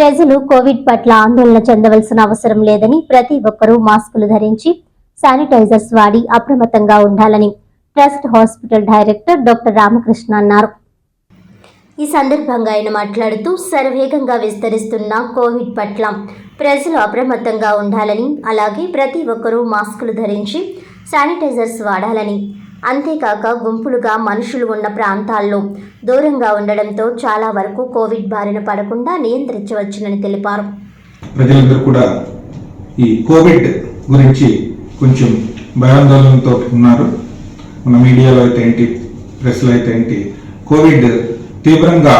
ప్రజలు కోవిడ్ పట్ల ఆందోళన చెందవలసిన అవసరం లేదని ప్రతి ఒక్కరూ మాస్కులు ధరించి శానిటైజర్స్ వాడి అప్రమత్తంగా ఉండాలని trust hospital director doctor Ramakrishna అన్నారు. ఈ సందర్భంగా ఆయన మాట్లాడుతూ శరవేగంగా విస్తరిస్తున్న కోవిడ్ పట్ల ప్రజలు అప్రమత్తంగా ఉండాలని అలాగే ప్రతి ఒక్కరూ మాస్కులు ధరించి శానిటైజర్స్ వాడాలని అంతేకాక గుంపులుగా మనుషులు ఉన్న ప్రాంతాల్లో దూరంగా ఉండడంతో చాలా వరకు కోవిడ్ బారిన పడకుండా నియంత్రించవచ్చునని తెలిపారు. ప్రజలందరూ కూడా ఈ కోవిడ్ గురించి కొంచెం భయాందోళనతో ఉన్నారు. మన మీడియాలో అయితే ఏంటి ప్రెస్లో అయితే ఏంటి కోవిడ్ తీవ్రంగా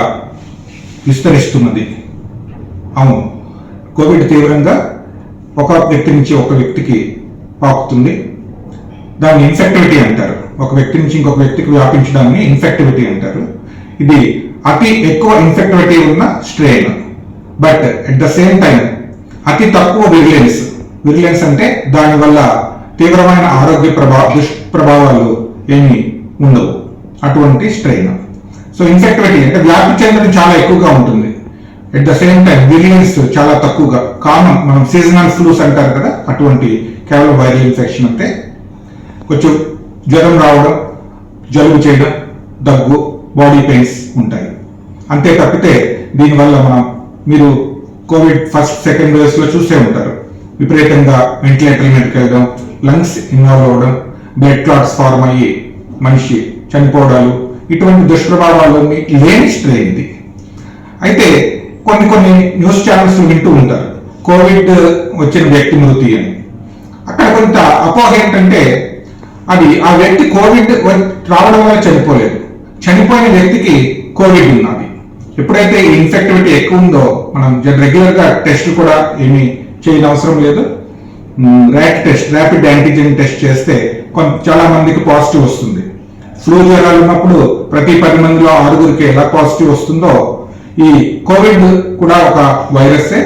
విస్తరిస్తున్నది. అవును కోవిడ్ తీవ్రంగా ఒక వ్యక్తి నుంచి ఒక వ్యక్తికి పాకుతుంది. దాన్ని ఇన్ఫెక్టివిటీ అంటారు. ఒక వ్యక్తి నుంచి ఇంకొక వ్యక్తికి వ్యాపించడాన్ని ఇన్ఫెక్టివిటీ అంటారు. ఇది అతి ఎక్కువ ఇన్ఫెక్టివిటీ ఉన్న strain but at the same time అతి తక్కువ విరిలెన్స్ విజిలెన్స్ అంటే దానివల్ల తీవ్రమైన ఆరోగ్య ప్రభా దుష్ప్రభావాలు ఏమి ఉండవు. అటువంటి స్ట్రెయిన్ సో ఇన్ఫెక్టివిటీ అంటే వ్యాప్తి చెందడం చాలా ఎక్కువగా ఉంటుంది. At the same time vigilance చాలా తక్కువగా. కామన్ మనం సీజనల్ ఫ్లూస్ అంటారు కదా అటువంటి కేవలం వైరల్ ఇన్ఫెక్షన్ అంటే కొంచెం జ్వరం రావడం జలుబు చేయడం దగ్గు బాడీ పెయిన్స్ ఉంటాయి. అంతే తప్పితే దీనివల్ల మనం మీరు కోవిడ్ ఫస్ట్ సెకండ్ వేవ్స్లో చూసే ఉంటారు. విపరీతంగా వెంటిలేటర్ మీదకి వెళ్ళడం లంగ్స్ ఇన్వాల్వ్ అవ్వడం బ్లడ్ క్లాట్స్ ఫార్మ్ అయ్యి మనిషి చనిపోవడాలు ఇటువంటి దుష్ప్రభావాలు లేని స్ట్రెయిన్ ఇది. అయితే కొన్ని కొన్ని న్యూస్ ఛానల్స్ వింటూ ఉంటారు. కోవిడ్ వచ్చిన వ్యక్తి మృతి అని. అక్కడ కొంత అపోహ ఏంటంటే అది ఆ వ్యక్తి కోవిడ్ రావడం వల్ల చనిపోలేదు చనిపోయిన వ్యక్తికి కోవిడ్ ఉన్నది. ఎప్పుడైతే ఇన్ఫెక్టివిటీ ఎక్కువ ఉందో మనం రెగ్యులర్గా టెస్ట్ కూడా ఏమీ చేయని అవసరం లేదు. Rat test rapid antigen test చేస్తే కొంత చాలా మందికి పాజిటివ్ వస్తుంది. ఫ్లూ జ్వరాలు ఉన్నప్పుడు ప్రతి పది మందిలో ఆరుగురికి ఎలా పాజిటివ్ వస్తుందో ఈ కోవిడ్ కూడా ఒక వైరస్సే.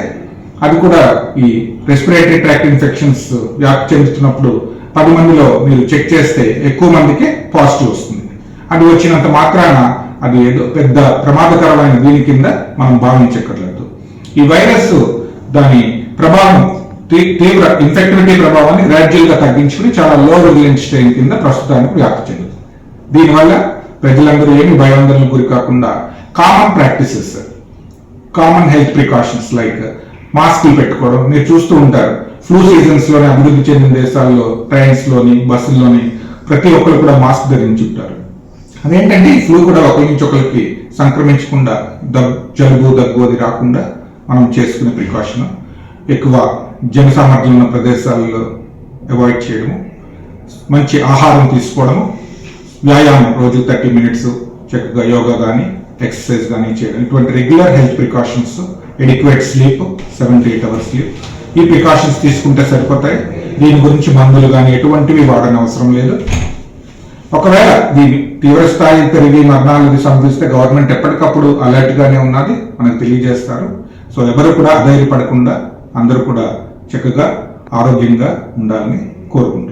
అది కూడా ఈ రెస్పిరేటరీ ట్రాక్ట్ ఇన్ఫెక్షన్స్ వ్యాప్తి చెందుతున్నప్పుడు పది మందిలో మీరు చెక్ చేస్తే ఎక్కువ మందికి పాజిటివ్ వస్తుంది. అది వచ్చినంత మాత్రాన అది ఏదో పెద్ద ప్రమాదకరమైన దీని కింద మనం భావించక్కర్లేదు. ఈ వైరస్ దాని ప్రభావం తీ- తీవ్ర ఇన్ఫెక్టివిటీ ప్రభావాన్ని గ్రాడ్యువల్గా తగ్గించుకుని చాలా లో విజిలెన్స్ స్ట్రెయిన్ కింద ప్రస్తుతానికి వ్యాప్తి చెందుతుంది. దీనివల్ల ప్రజలందరూ ఏమి భయాందోళనకు గురి కాకుండా common practices common health precautions like మాస్కులు పెట్టుకోవడం మీరు చూస్తూ ఉంటారు. ఫ్లూ సీజన్స్లోని అభివృద్ధి చెందిన దేశాల్లో ట్రైన్స్లోని బస్సుల్లోని ప్రతి ఒక్కరు కూడా మాస్క్ ధరించి ఉంటారు. అదేంటంటే ఈ ఫ్లూ కూడా ఒకరి నుంచి ఒకరికి సంక్రమించకుండా దగ్ జలుబు దగ్గు అది రాకుండా మనం చేసుకునే ప్రికాషన్ ఎక్కువ జన సామర్థ్యం ఉన్న ప్రదేశాల్లో అవాయిడ్ చేయడము మంచి ఆహారం తీసుకోవడము వ్యాయామం రోజు థర్టీ మినిట్స్ చక్కగా యోగా కానీ ఎక్సర్సైజ్ కానీ చేయడం ఇటువంటి regular health precautions adequate sleep seven to eight hours sleep ఈ ప్రికాషన్స్ తీసుకుంటే సరిపోతాయి. దీని గురించి మందులు కానీ ఎటువంటివి వాడని అవసరం లేదు. ఒకవేళ దీని తీవ్ర స్థాయి పెరిగి మరణాలు సంభవిస్తే గవర్నమెంట్ ఎప్పటికప్పుడు అలర్ట్గానే ఉన్నది. మనకు తెలియజేస్తారు. సో ఎవరు కూడా అధైర్యపడకుండా అందరూ కూడా చక్కగా ఆరోగ్యంగా ఉండాలని కోరుకుంటున్నాను